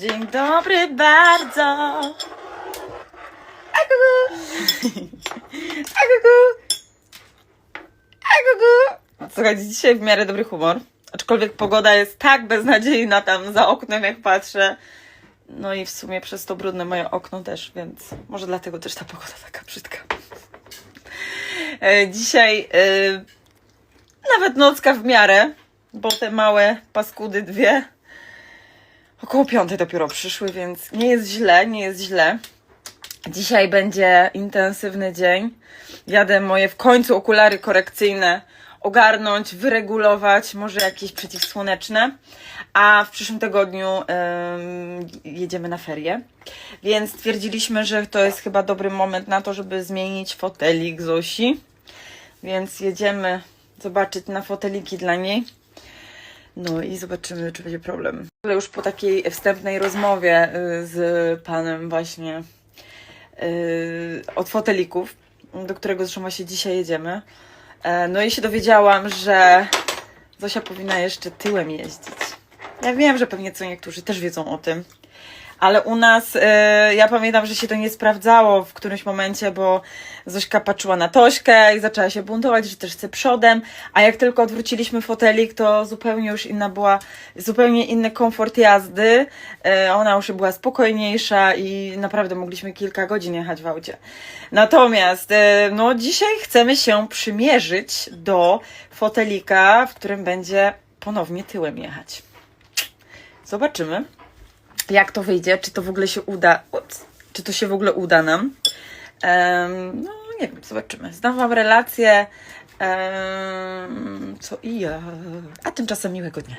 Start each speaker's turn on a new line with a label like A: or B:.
A: Dzień dobry bardzo. Agugu. Agugu. Agugu. Słuchajcie, dzisiaj w miarę dobry humor. Aczkolwiek pogoda jest tak beznadziejna tam za oknem, jak patrzę. No i w sumie przez to brudne moje okno też, więc może dlatego też ta pogoda taka brzydka. E, Dzisiaj e, nawet nocka w miarę, bo te małe paskudy dwie około piątej dopiero przyszły, więc nie jest źle, nie jest źle. Dzisiaj będzie intensywny dzień. Jadę moje w końcu okulary korekcyjne ogarnąć, wyregulować, może jakieś przeciwsłoneczne. A w przyszłym tygodniu em, jedziemy na ferie. Więc stwierdziliśmy, że to jest chyba dobry moment na to, żeby zmienić fotelik Zosi. Więc jedziemy zobaczyć na foteliki dla niej. No i zobaczymy, czy będzie problem. Ale już po takiej wstępnej rozmowie y, z panem właśnie y, od fotelików, do którego zresztą właśnie dzisiaj jedziemy. E, No i się dowiedziałam, że Zosia powinna jeszcze tyłem jeździć. Ja wiem, że pewnie co niektórzy też wiedzą o tym. Ale u nas, e, ja pamiętam, że się to nie sprawdzało w którymś momencie, bo Zośka patrzyła na Tośkę i zaczęła się buntować, że też chce przodem, a jak tylko odwróciliśmy fotelik, to zupełnie już inna była, zupełnie inny komfort jazdy. E, ona już była spokojniejsza i naprawdę mogliśmy kilka godzin jechać w aucie. Natomiast, e, no dzisiaj chcemy się przymierzyć do fotelika, w którym będzie ponownie tyłem jechać. Zobaczymy jak to wyjdzie, czy to w ogóle się uda, ups, czy to się w ogóle uda nam. Em, no, nie wiem, zobaczymy. Wam relację, em, co i ja. A tymczasem miłego dnia.